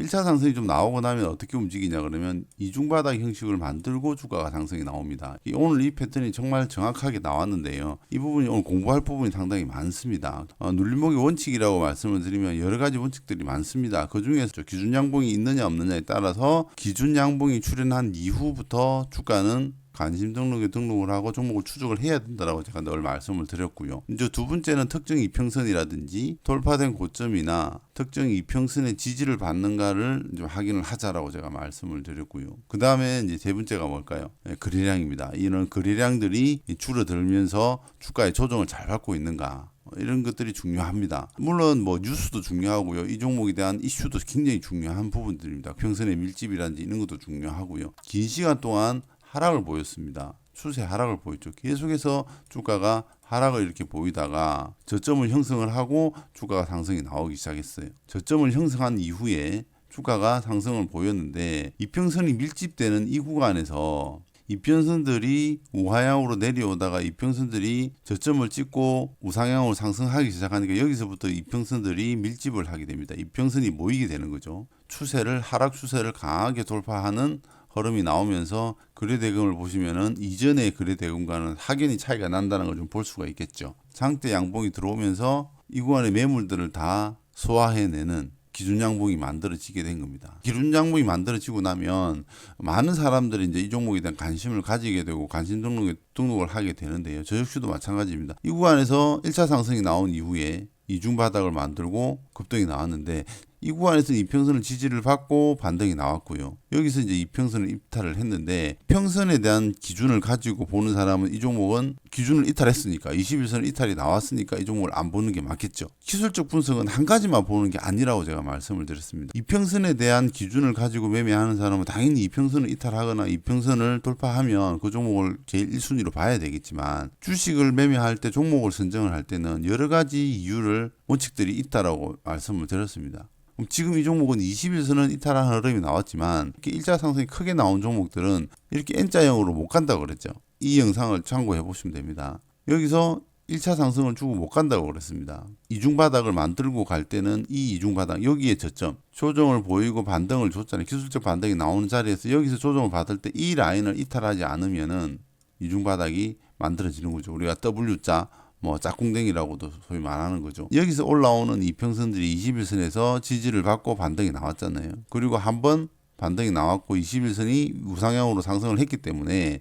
그럼 1차 상승이 좀 나오고 나면 어떻게 움직이냐 그러면 이중바닥 형식을 만들고 주가가 상승이 나옵니다. 이 오늘 이 패턴이 정말 정확하게 나왔는데요. 이 부분이 오늘 공부할 부분이 상당히 많습니다. 어, 눌림목의 원칙이라고 말씀을 드리면 여러 가지 원칙들이 많습니다. 그 중에서 저 기준 양봉이 있느냐 없느냐에 따라서 기준 양봉이 출현한 이후부터 주가는 관심 등록에 등록을 하고 종목을 추적을 해야 된다라고 제가 늘 말씀을 드렸고요. 이제 두 번째는 특정 이평선이라든지 돌파된 고점이나 특정 이평선의 지지를 받는가를 확인을 하자라고 제가 말씀을 드렸고요. 그 다음에 이제 세 번째가 뭘까요? 네, 거래량입니다. 이런 거래량들이 줄어들면서 주가의 조정을 잘 받고 있는가? 이런 것들이 중요합니다. 물론 뭐 뉴스도 중요하고요. 이 종목에 대한 이슈도 굉장히 중요한 부분들입니다. 평선의 밀집이라든지 이런 것도 중요하고요. 긴 시간 동안 하락을 보였습니다. 추세 하락을 보였죠. 계속해서 주가가 하락을 이렇게 보이다가 저점을 형성을 하고 주가가 상승이 나오기 시작했어요. 저점을 형성한 이후에 주가가 상승을 보였는데 이평선이 밀집되는 이 구간에서 이평선들이 우하향으로 내려오다가 이평선들이 저점을 찍고 우상향으로 상승하기 시작하니까 여기서부터 이평선들이 밀집을 하게 됩니다. 이평선이 모이게 되는 거죠. 추세를 하락 추세를 강하게 돌파하는 흐름이 나오면서 거래대금을 보시면은 이전의 거래대금과는 확연히 차이가 난다는 걸 좀 볼 수가 있겠죠. 장대 양봉이 들어오면서 이 구간의 매물들을 다 소화해내는 기준 양봉이 만들어지게 된 겁니다. 기준 양봉이 만들어지고 나면 많은 사람들이 이제 이 종목에 대한 관심을 가지게 되고 관심 등록에 등록을 하게 되는데요. 저 역시도 마찬가지입니다. 이 구간에서 1차 상승이 나온 이후에 이중 바닥을 만들고 급등이 나왔는데 이 구간에서 이평선을 지지를 받고 반등이 나왔고요. 여기서 이제 이평선을 이탈을 했는데 평선에 대한 기준을 가지고 보는 사람은 이 종목은 기준을 이탈했으니까 21선 이탈이 나왔으니까 이 종목을 안 보는 게 맞겠죠. 기술적 분석은 한 가지만 보는 게 아니라고 제가 말씀을 드렸습니다. 이평선에 대한 기준을 가지고 매매하는 사람은 당연히 이평선을 이탈하거나 이평선을 돌파하면 그 종목을 제일 1순위로 봐야 되겠지만 주식을 매매할 때 종목을 선정을 할 때는 여러 가지 이유를 원칙들이 있다라고 말씀을 드렸습니다. 지금 이 종목은 20일선은 이탈한 흐름이 나왔지만 이렇게 일자 상승이 크게 나온 종목들은 이렇게 N자형으로 못 간다고 그랬죠. 이 영상을 참고해 보시면 됩니다. 여기서 1차 상승을 주고 못 간다고 그랬습니다. 이중바닥을 만들고 갈 때는 이 이중바닥 여기에 저점 조정을 보이고 반등을 줬잖아요. 기술적 반등이 나오는 자리에서 여기서 조정을 받을 때 이 라인을 이탈하지 않으면은 이중바닥이 만들어지는 거죠. 우리가 W자 뭐 짝꿍댕이라고도 소위 말하는 거죠. 여기서 올라오는 이평선들이 21선에서 지지를 받고 반등이 나왔잖아요. 그리고 한번 반등이 나왔고 21선이 우상향으로 상승을 했기 때문에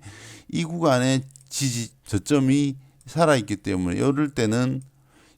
이 구간의 지지 저점이 살아있기 때문에 이럴 때는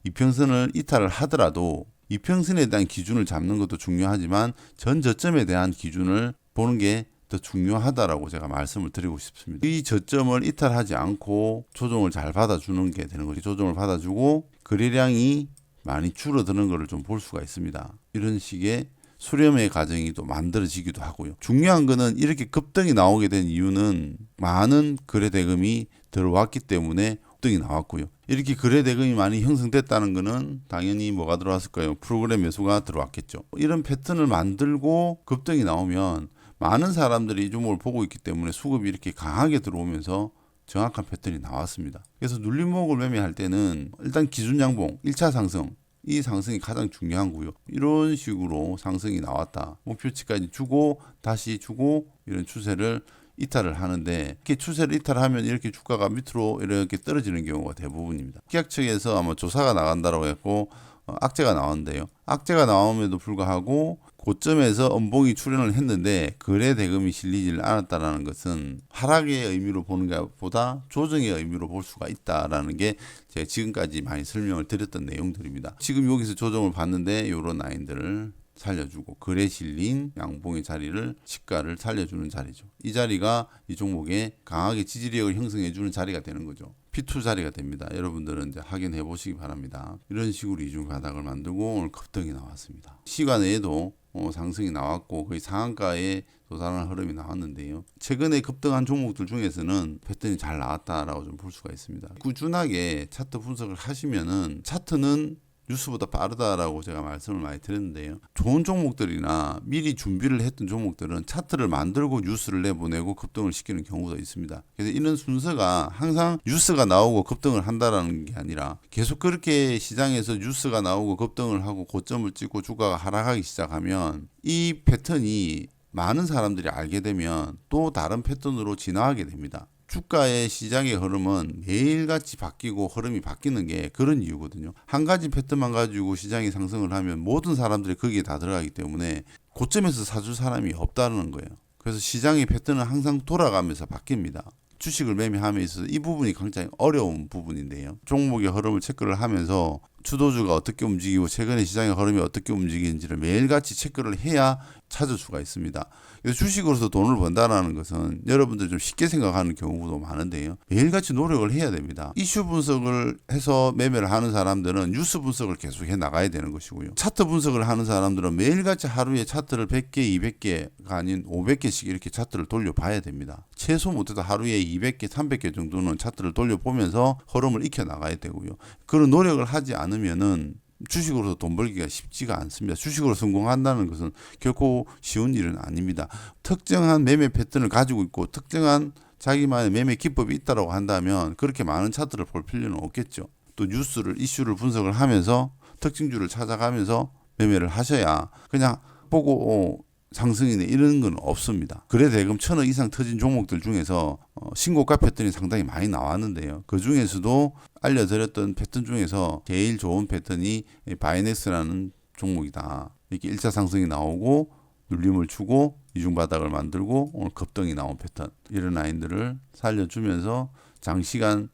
이평선을 이탈을 하더라도 이평선에 대한 기준을 잡는 것도 중요하지만 전 저점에 대한 기준을 보는 게 더 중요하다라고 제가 말씀을 드리고 싶습니다. 이 저점을 이탈하지 않고 조정을 잘 받아주는 게 되는 거죠. 조정을 받아주고 거래량이 많이 줄어드는 것을 좀 볼 수가 있습니다. 이런 식의 수렴의 과정이 또 만들어지기도 하고요. 중요한 거는 이렇게 급등이 나오게 된 이유는 많은 거래 대금이 들어왔기 때문에 급등이 나왔고요. 이렇게 거래 대금이 많이 형성됐다는 거는 당연히 뭐가 들어왔을까요? 프로그램 매수가 들어왔겠죠. 이런 패턴을 만들고 급등이 나오면 많은 사람들이 이 종목을 보고 있기 때문에 수급이 이렇게 강하게 들어오면서 정확한 패턴이 나왔습니다. 그래서 눌림목을 매매할 때는 일단 기준 양봉 1차 상승 이 상승이 가장 중요한 거요. 이런 식으로 상승이 나왔다. 목표치까지 주고 다시 주고 이런 추세를 이탈을 하는데 이렇게 추세를 이탈하면 이렇게 주가가 밑으로 이렇게 떨어지는 경우가 대부분입니다. 기약 측에서 아마 조사가 나간다라고 했고 어, 악재가 나왔는데요. 악재가 나옴에도 불구하고 고점에서 음봉이 출현을 했는데 거래 대금이 실리지를 않았다라는 것은 하락의 의미로 보는 것보다 조정의 의미로 볼 수가 있다라는 게 제가 지금까지 많이 설명을 드렸던 내용들입니다. 지금 여기서 조정을 받는데 이런 라인들을 살려주고 거래 실린 양봉의 자리를 시가를 살려주는 자리죠. 이 자리가 이 종목에 강하게 지지력을 형성해주는 자리가 되는 거죠. P2 자리가 됩니다. 여러분들은 이제 확인해 보시기 바랍니다. 이런 식으로 이중 바닥을 만들고 오늘 급등이 나왔습니다. 시간에도 어, 상승이 나왔고 거의 상한가에 도달하는 흐름이 나왔는데요. 최근에 급등한 종목들 중에서는 패턴이 잘 나왔다라고 좀 볼 수가 있습니다. 꾸준하게 차트 분석을 하시면은 차트는 뉴스보다 빠르다라고 제가 말씀을 많이 드렸는데요. 좋은 종목들이나 미리 준비를 했던 종목들은 차트를 만들고 뉴스를 내보내고 급등을 시키는 경우도 있습니다. 그래서 이런 순서가 항상 뉴스가 나오고 급등을 한다라는 게 아니라 계속 그렇게 시장에서 뉴스가 나오고 급등을 하고 고점을 찍고 주가가 하락하기 시작하면 이 패턴이 많은 사람들이 알게 되면 또 다른 패턴으로 진화하게 됩니다. 주가의 시장의 흐름은 매일같이 바뀌고 흐름이 바뀌는 게 그런 이유거든요. 한 가지 패턴만 가지고 시장이 상승을 하면 모든 사람들이 거기에 다 들어가기 때문에 고점에서 사줄 사람이 없다는 거예요. 그래서 시장의 패턴은 항상 돌아가면서 바뀝니다. 주식을 매매함에 있어서 이 부분이 굉장히 어려운 부분인데요. 종목의 흐름을 체크를 하면서 주도주가 어떻게 움직이고 최근에 시장의 흐름이 어떻게 움직이는지를 매일같이 체크를 해야 찾을 수가 있습니다. 주식으로서 돈을 번다라는 것은 여러분들이 좀 쉽게 생각하는 경우도 많은데요. 매일같이 노력을 해야 됩니다. 이슈 분석을 해서 매매를 하는 사람들은 뉴스 분석을 계속 해 나가야 되는 것이고요. 차트 분석을 하는 사람들은 매일같이 하루에 차트를 100개, 200개가 아닌 500개씩 이렇게 차트를 돌려봐야 됩니다. 최소 못해도 하루에 200개, 300개 정도는 차트를 돌려보면서 흐름을 익혀 나가야 되고요. 그런 노력을 하지 않 으면은 주식으로서 돈 벌기가 쉽지가 않습니다. 주식으로 성공한다는 것은 결코 쉬운 일은 아닙니다. 특정한 매매 패턴을 가지고 있고 특정한 자기만의 매매 기법이 있다고 한다면 그렇게 많은 차트를 볼 필요는 없겠죠. 또 뉴스를 이슈를 분석을 하면서 특징주를 찾아가면서 매매를 하셔야 그냥 보고 어, 상승이네 이런 건 없습니다. 그래 대금 천억 이상 터진 종목들 중에서 어, 신고가 패턴이 상당히 많이 나왔는데요. 그 중에서도 알려드렸던 패턴 중에서 제일 좋은 패턴이 이 바이넥스라는 종목이다. 이렇게 1차 상승이 나오고 눌림을 주고 이중 바닥을 만들고 오늘 급등이 나온 패턴 이런 라인들을 살려주면서 장시간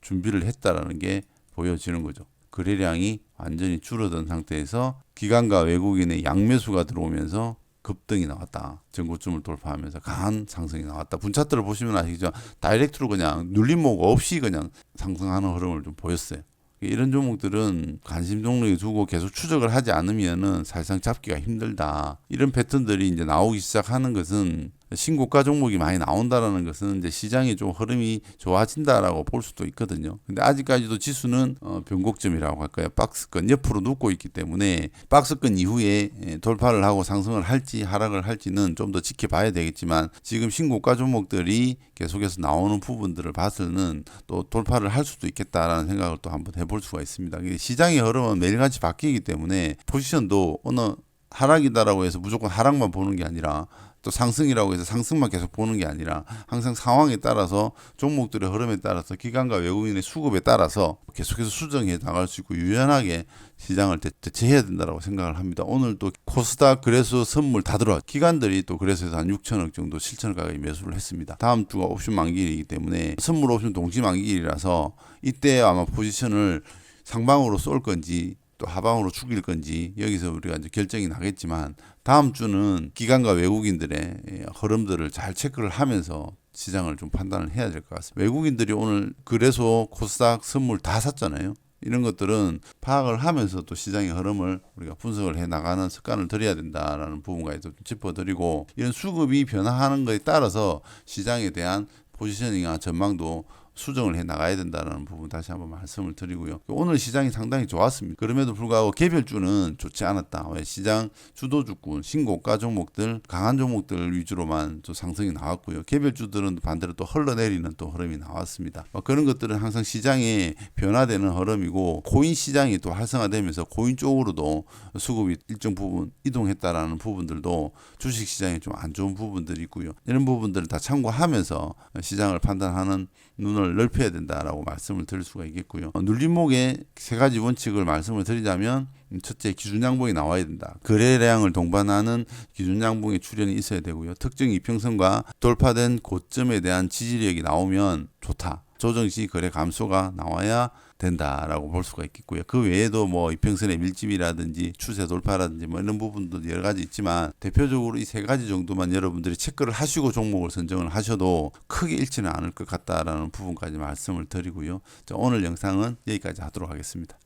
준비를 했다라는 게 보여지는 거죠. 거래량이 완전히 줄어든 상태에서 기관과 외국인의 양매수가 들어오면서 급등이 나왔다. 전고점을 돌파하면서 강한 상승이 나왔다. 분차트를 보시면 아시죠? 다이렉트로 그냥 눌림목 없이 그냥 상승하는 흐름을 좀 보였어요. 이런 종목들은 관심 종목에 두고 계속 추적을 하지 않으면은 사실상 잡기가 힘들다. 이런 패턴들이 이제 나오기 시작하는 것은 신고가 종목이 많이 나온다라는 것은 이제 시장이 좀 흐름이 좋아진다라고 볼 수도 있거든요. 근데 아직까지도 지수는 어, 변곡점이라고 할까요? 박스권 옆으로 눕고 있기 때문에 박스권 이후에 예, 돌파를 하고 상승을 할지 하락을 할지는 좀 더 지켜봐야 되겠지만 지금 신고가 종목들이 계속해서 나오는 부분들을 봐서는 또 돌파를 할 수도 있겠다라는 생각을 또 한번 해볼 수가 있습니다. 시장의 흐름은 매일같이 바뀌기 때문에 포지션도 어느 하락이다라고 해서 무조건 하락만 보는 게 아니라 또 상승이라고 해서 상승만 계속 보는 게 아니라 항상 상황에 따라서 종목들의 흐름에 따라서 기관과 외국인의 수급에 따라서 계속해서 수정해 나갈 수 있고 유연하게 시장을 대, 대체해야 된다고 생각을 합니다. 오늘 또 코스닥 그래서 선물 다 들어와 기관들이 또 그래서 한 6천억 정도 7천억 가까이 매수를 했습니다. 다음 주가 옵션 만기일이기 때문에 선물 옵션 동시 만기일이라서 이때 아마 포지션을 상방으로 쏠 건지 또 하방으로 죽일 건지 여기서 우리가 이제 결정이 나겠지만 다음 주는 기관과 외국인들의 예, 흐름들을 잘 체크를 하면서 시장을 좀 판단을 해야 될 것 같습니다. 외국인들이 오늘 그래서 코스닥 선물 다 샀잖아요. 이런 것들은 파악을 하면서 또 시장의 흐름을 우리가 분석을 해 나가는 습관을 들여야 된다라는 부분까지 좀 짚어드리고 이런 수급이 변화하는 것에 따라서 시장에 대한 포지셔닝이나 전망도 수정을 해 나가야 된다는 부분 다시 한번 말씀을 드리고요. 오늘 시장이 상당히 좋았습니다. 그럼에도 불구하고 개별주는 좋지 않았다. 왜 시장 주도주군, 신고가 종목들, 강한 종목들 위주로만 또 상승이 나왔고요. 개별주들은 반대로 또 흘러내리는 또 흐름이 나왔습니다. 뭐 그런 것들은 항상 시장에 변화되는 흐름이고 코인 시장이 또 활성화되면서 코인 쪽으로도 수급이 일정 부분 이동했다라는 부분들도 주식 시장에 좀 안 좋은 부분들이 있고요. 이런 부분들을 다 참고하면서 시장을 판단하는 눈을 넓혀야 된다라고 말씀을 드릴 수가 있겠고요. 어, 눌림목의 세 가지 원칙을 말씀을 드리자면 음, 첫째 기준 양봉이 나와야 된다. 거래량을 동반하는 기준 양봉의 출현이 있어야 되고요. 특정 이평선과 돌파된 고점에 대한 지지력이 나오면 좋다. 조정 시 거래 감소가 나와야 된다라고 볼 수가 있겠고요. 그 외에도 뭐 이평선의 밀집이라든지 추세 돌파라든지 뭐 이런 부분도 여러 가지 있지만 대표적으로 이 세 가지 정도만 여러분들이 체크를 하시고 종목을 선정을 하셔도 크게 잃지는 않을 것 같다라는 부분까지 말씀을 드리고요. 자, 오늘 영상은 여기까지 하도록 하겠습니다.